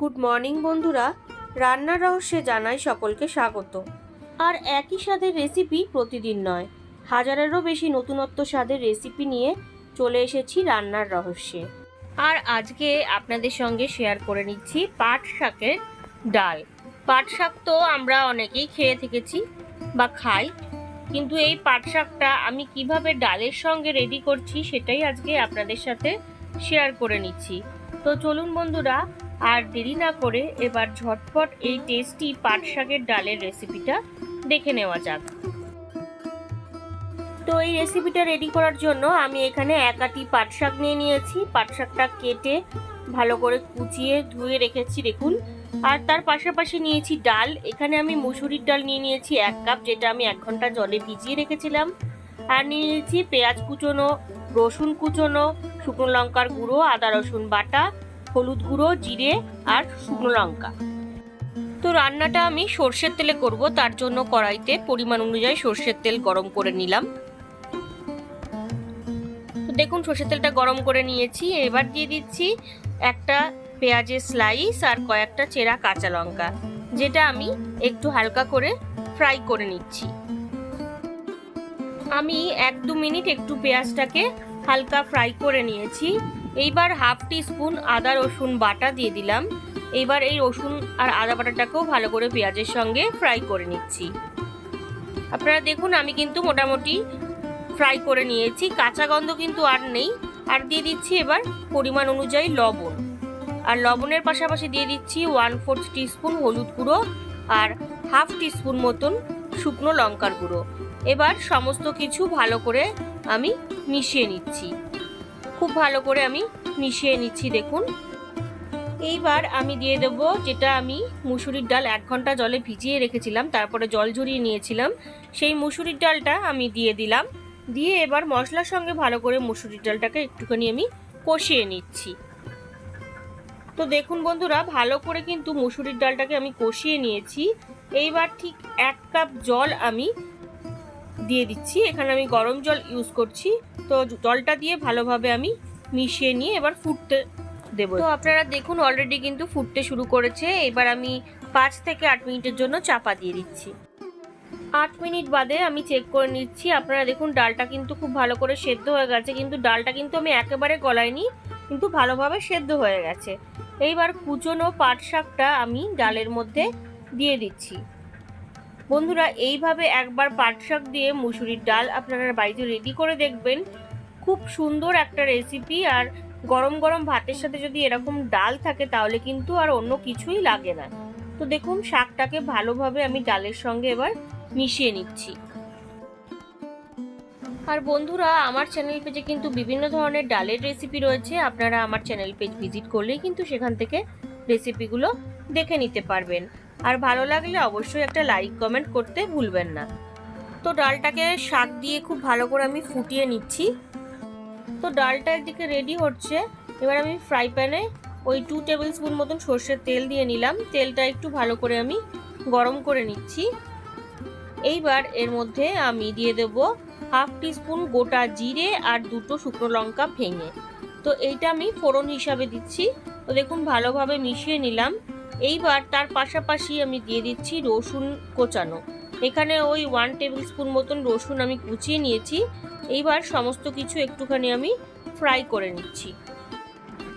Good morning, বন্ধুরা। রান্নার রহস্যে জানাই সকলকে স্বাগত। আর একই স্বাদের রেসিপি প্রতিদিন নয়, হাজারেরও বেশি নতুনত্ব স্বাদের রেসিপি নিয়ে চলে এসেছি রান্নার রহস্যে। আর আজকে আপনাদের সঙ্গে শেয়ার করে নিচ্ছি পাট শাকের ডাল। পাট শাক তো আমরা অনেকেই খেয়ে থেকেছি বা খাই, কিন্তু এই পাট শাকটা আমি কীভাবে ডালের সঙ্গে রেডি করছি সেটাই আজকে আপনাদের সাথে শেয়ার করে নিচ্ছি। তো চলুন, বন্ধুরা আর দেরি না করে এবার ঝটপট এই টেস্টি পাট শাকের ডালের রেসিপিটা দেখে নেওয়া যাক। তো এই রেসিপিটা রেডি করার জন্য আমি এখানে এক আটি পাট শাক নিয়ে নিয়েছি। পাট শাকটা কেটে ভালো করে কুচিয়ে ধুয়ে রেখেছি, দেখুন। আর তার পাশাপাশি নিয়েছি ডাল। এখানে আমি মুসুরির ডাল নিয়ে নিয়েছি এক কাপ, যেটা আমি এক ঘণ্টা জলে ভিজিয়ে রেখেছিলাম। আর নিয়ে নিয়েছি পেঁয়াজ কুচোনো, রসুন কুচোনো, শুকনো লঙ্কার গুঁড়ো, আদা রসুন বাটা হলুদ গুঁড়ো, জিরে আর শুকনো লঙ্কা। তো রান্নাটা আমি সর্ষের তেলে করব, তার জন্য কড়াইতে পরিমাণ অনুযায়ী সর্ষের তেল গরম করে নিলাম। তো দেখুন, সর্ষের তেলটা গরম করে নিয়েছি। এবার দিয়ে দিচ্ছি একটা পেঁয়াজের স্লাইস আর কয়েকটা চেরা কাঁচা লঙ্কা, যেটা আমি একটু হালকা করে ফ্রাই করে নিচ্ছি। আমি এক দু মিনিট একটু পেঁয়াজটাকে হালকা ফ্রাই করে নিয়েছি। এইবার হাফ টি স্পুন আদা, রসুন বাটা দিয়ে দিলাম। এইবার এই রসুন আর আদা বাটাটাকেও ভালো করে পেঁয়াজের সঙ্গে ফ্রাই করে নিচ্ছি। আপনারা দেখুন, আমি কিন্তু মোটামুটি ফ্রাই করে নিয়েছি। কাঁচা গন্ধ কিন্তু আর নেই। আর দিয়ে দিচ্ছি এবার পরিমাণ অনুযায়ী লবণ। আর লবণের পাশাপাশি দিয়ে দিচ্ছি ওয়ান ফোর্থ টিস্পুন হলুদ গুঁড়ো আর হাফ টিস্পুন মতন শুকনো লঙ্কার গুঁড়ো। এবার সমস্ত কিছু ভালো করে আমি মিশিয়ে নিচ্ছি। খুব ভালো করে আমি মিশিয়ে নিচ্ছি, দেখুন। এইবার আমি দিয়ে দেব যেটা আমি মুসুরির ডাল এক ঘণ্টা জলে ভিজিয়ে রেখেছিলাম, তারপরে জল ঝরিয়ে নিয়েছিলাম। সেই মুসুরির ডালটা আমি দিয়ে দিলাম। দিয়ে এবার মশলার সঙ্গে ভালো করে মুসুরির ডালটাকে একটুখানি আমি কষিয়ে নিচ্ছি। তো দেখুন বন্ধুরা, ভালো করে কিন্তু মুসুরির ডালটাকে আমি কষিয়ে নিয়েছি। এইবার ঠিক এক কাপ জল আমি দিয়ে দিচ্ছি। এখানে আমি গরম জল ইউজ করছি। তো জলটা দিয়ে ভালোভাবে আমি মিশিয়ে নিয়ে এবার ফুটতে দেবো তো আপনারা দেখুন অলরেডি কিন্তু ফুটতে শুরু করেছে। এবার আমি পাঁচ থেকে আট মিনিটের জন্য চাপা দিয়ে দিচ্ছি। আট মিনিট বাদে আমি চেক করে নিচ্ছি। আপনারা দেখুন ডালটা কিন্তু খুব ভালো করে সেদ্ধ হয়ে গেছে। কিন্তু ডালটা কিন্তু আমি একেবারে গলাইনি কিন্তু ভালোভাবে সেদ্ধ হয়ে গেছে। এইবার কুচনো পাট শাকটা আমি ডালের মধ্যে দিয়ে দিচ্ছি। বন্ধুরা, এইভাবে একবার পাট শাক দিয়ে মুসুরির ডাল আপনারা বাড়িতে রেডি করে দেখবেন। খুব সুন্দর একটা রেসিপি আর গরম গরম ভাতের সাথে যদি এরকম ডাল থাকে তাহলে কিন্তু আর অন্য কিছুই লাগে না। তো দেখুন, শাকটাকে ভালোভাবে আমি ডালের সঙ্গে এবার মিশিয়ে নিচ্ছি। আর বন্ধুরা, আমার চ্যানেল পেজে কিন্তু বিভিন্ন ধরনের ডালের রেসিপি রয়েছে। আপনারা আমার চ্যানেল পেজ ভিজিট করলেই কিন্তু সেখান থেকে রেসিপিগুলো দেখে নিতে পারবেন। আর ভালো লাগলে অবশ্যই একটা লাইক কমেন্ট করতে ভুলবেন না। তো ডালটাকে শাক দিয়ে খুব ভালো করে আমি ফুটিয়ে নিচ্ছি। তো ডালটা একদিকে রেডি হচ্ছে। এবার আমি ফ্রাই প্যানে ওই টু টেবিল স্পুন মতন সর্ষের তেল দিয়ে নিলাম। তেলটা একটু ভালো করে আমি গরম করে নিচ্ছি। এইবার এর মধ্যে আমি দিয়ে দেব হাফ টিস্পুন গোটা জিরে আর দুটো শুকনো লঙ্কা ভেঙে। তো এইটা আমি ফোড়ন হিসাবে দিচ্ছি। তো দেখুন, ভালোভাবে মিশিয়ে নিলাম। এইবার তার পাশাপাশি আমি দিয়ে দিচ্ছি রসুন কোচানো। এখানে ওই ওয়ান টেবিল স্পুন মতন রসুন আমি কুচিয়ে নিয়েছি। এইবার সমস্ত কিছু একটুখানি আমি ফ্রাই করে নিচ্ছি।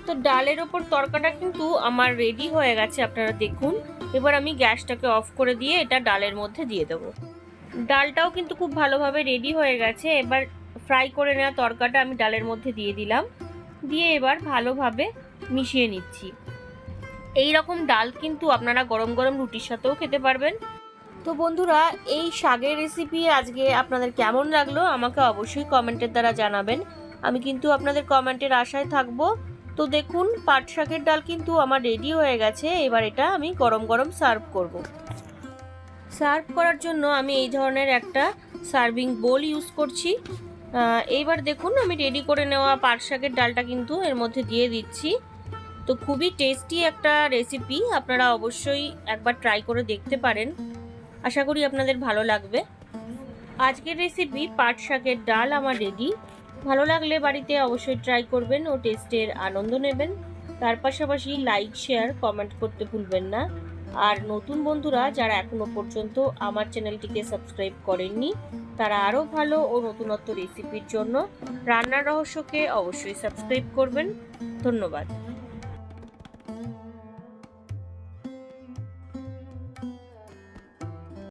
তো ডালের ওপর তরকাটা কিন্তু আমার রেডি হয়ে গেছে, আপনারা দেখুন। এবার আমি গ্যাসটাকে অফ করে দিয়ে এটা ডালের মধ্যে দিয়ে দেবো। ডালটাও কিন্তু খুব ভালোভাবে রেডি হয়ে গেছে। এবার ফ্রাই করে নেওয়া তরকাটা আমি ডালের মধ্যে দিয়ে দিলাম। দিয়ে এবার ভালোভাবে মিশিয়ে নিচ্ছি। এই রকম ডাল কিন্তু আপনারা গরম গরম রুটির সাথেও খেতে পারবেন। তো বন্ধুরা, এই শাকের রেসিপি আজকে আপনাদের কেমন লাগল আমাকে অবশ্যই কমেন্টের দ্বারা জানাবেন। আমি কিন্তু আপনাদের কমেন্টের আশায় থাকব। তো দেখুন, পাট শাকের ডাল কিন্তু আমার রেডি হয়ে গেছে। এবার এটা আমি গরম গরম সার্ভ করব। সার্ভ করার জন্য আমি এই ধরনের একটা সার্ভিং বোল ইউজ করছি। এইবার দেখুন, আমি রেডি করে নেওয়া পাট শাকের ডালটা কিন্তু এর মধ্যে দিয়ে দিচ্ছি। তো খুবই টেস্টি একটা রেসিপি আপনারা অবশ্যই একবার ট্রাই করে দেখতে পারেন। আশা করি আপনাদের ভালো লাগবে। আজকের রেসিপি পাট শাকের ডাল আমার রেডি ভালো লাগলে বাড়িতে অবশ্যই ট্রাই করবেন ও টেস্টের আনন্দ নেবেন। তার পাশাপাশি লাইক শেয়ার কমেন্ট করতে ভুলবেন না। আর নতুন বন্ধুরা যারা এখনও পর্যন্ত আমার চ্যানেলটিকে সাবস্ক্রাইব করেননি, তারা আরও ভালো ও নতুনত্ব রেসিপির জন্য রান্নার রহস্যকে অবশ্যই সাবস্ক্রাইব করবেন। ধন্যবাদ।